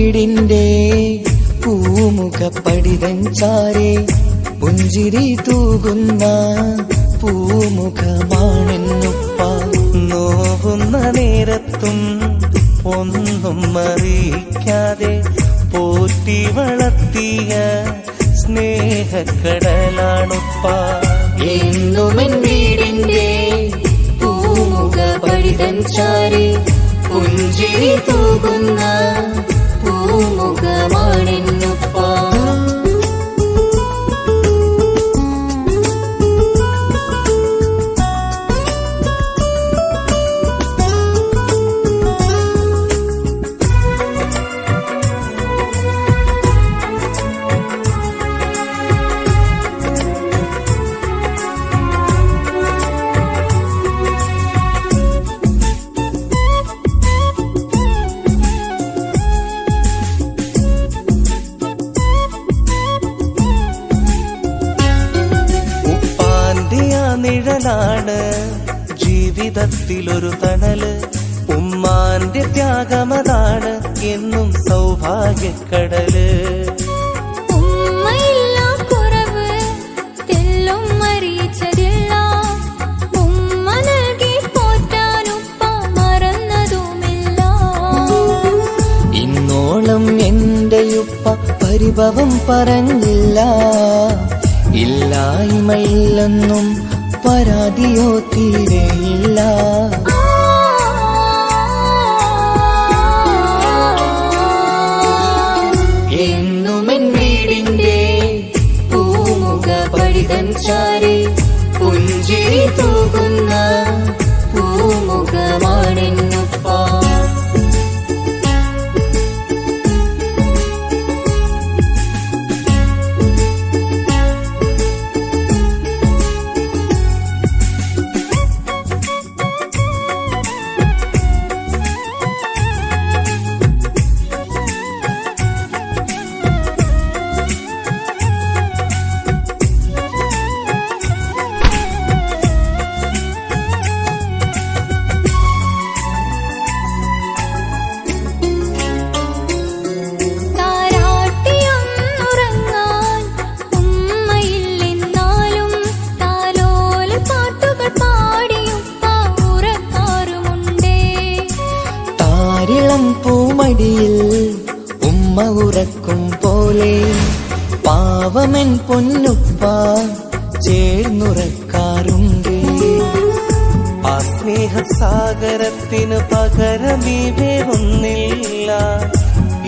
വീടിന്റെ പൂമുഖപ്പടിതൻ ചാരെ പുഞ്ചിരി തൂകുന്ന പൂമുഖമാണെന്നുപ്പ. നോവുന്ന നേരത്തും ഒന്നും അറിയിക്കാതെ പോറ്റി വളർത്തിയ സ്നേഹക്കടലാണുപ്പ. വീടിന്റെ പൂമുഖ ചാരി പുഞ്ചിരി തൂകുന്ന പൂമുഖമാണെന്നുപ്പ പരിഭവം പറഞ്ഞില്ല. ഇല്ലായ്മയില്ലെന്നും പരാതിയോ തീരെയില്ല. എന്നുമെൻ വീടിന്റെ പൂമുഖ പടിതൻ ചാരി പുഞ്ചിരി തൂകുന്ന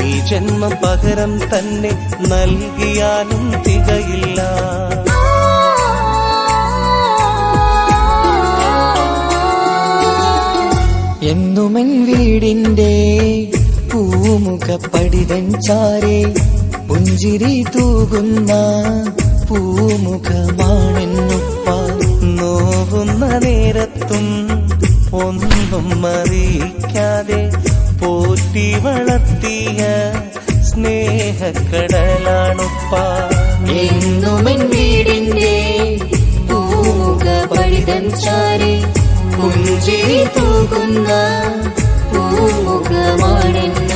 ഈ ജന്മം പകരം തന്നെ നൽകിയാലും തികയില്ല. എന്നുമെൻ വീടിന്റെ പൂമുഖ പടിതൻ ചാരെ പുഞ്ചിരി തൂകുന്ന പൂമുഖമാണെന്നുപ്പ നോവുന്ന നേരത്തും ഒന്നും അറിയിക്കാതെ പോറ്റി വളർത്തിയ സ്നേഹക്കടലാണുപ്പ. എന്നുമെൻ വീടിന്റെ പൂമുഖ പടിതൻ ചാരി പുഞ്ചിരി തൂകുന്ന പൂമുഖമാണെന്നുപ്പ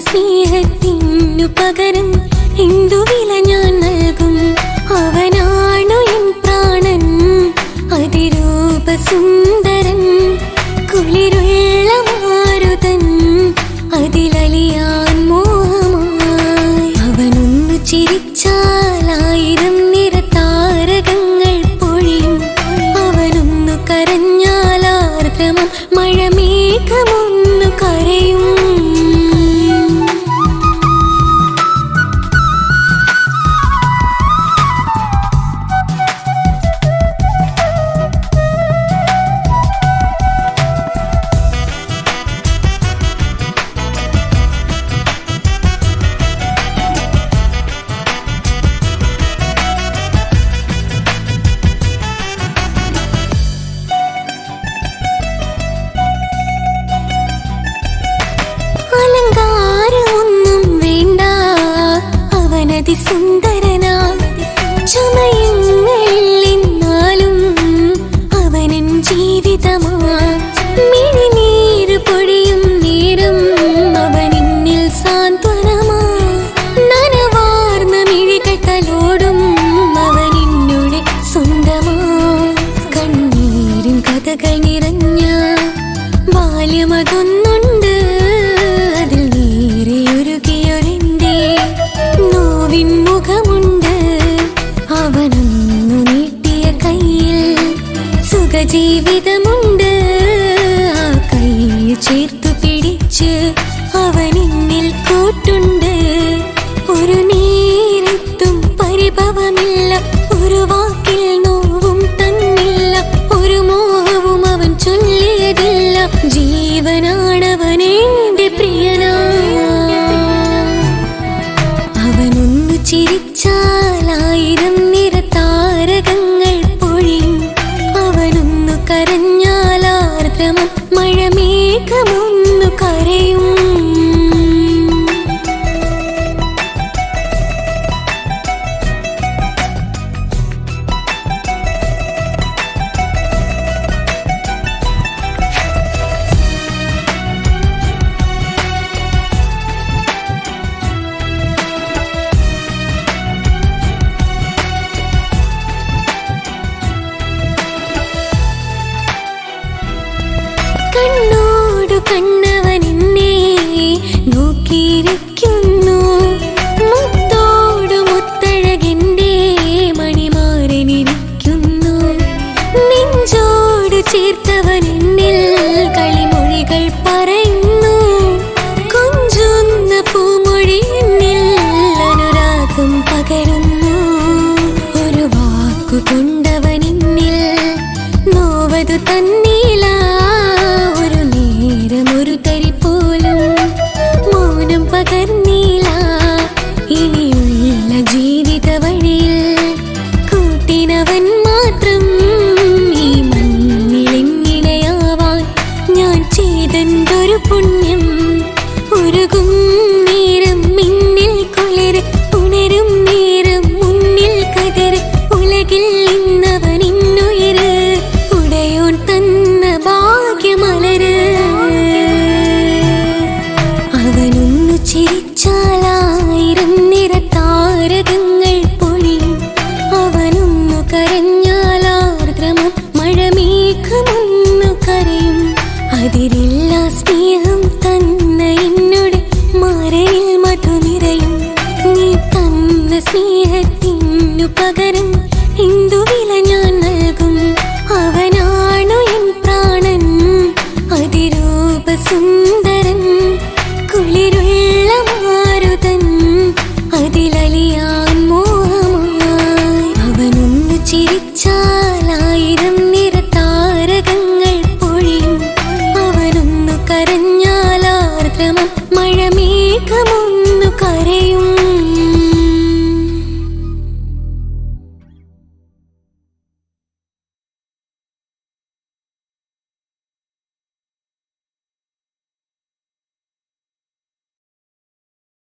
സ്നേഹത്തിനു പകരം എന്തു വില ഞാൻ നൽകും. അവനാണു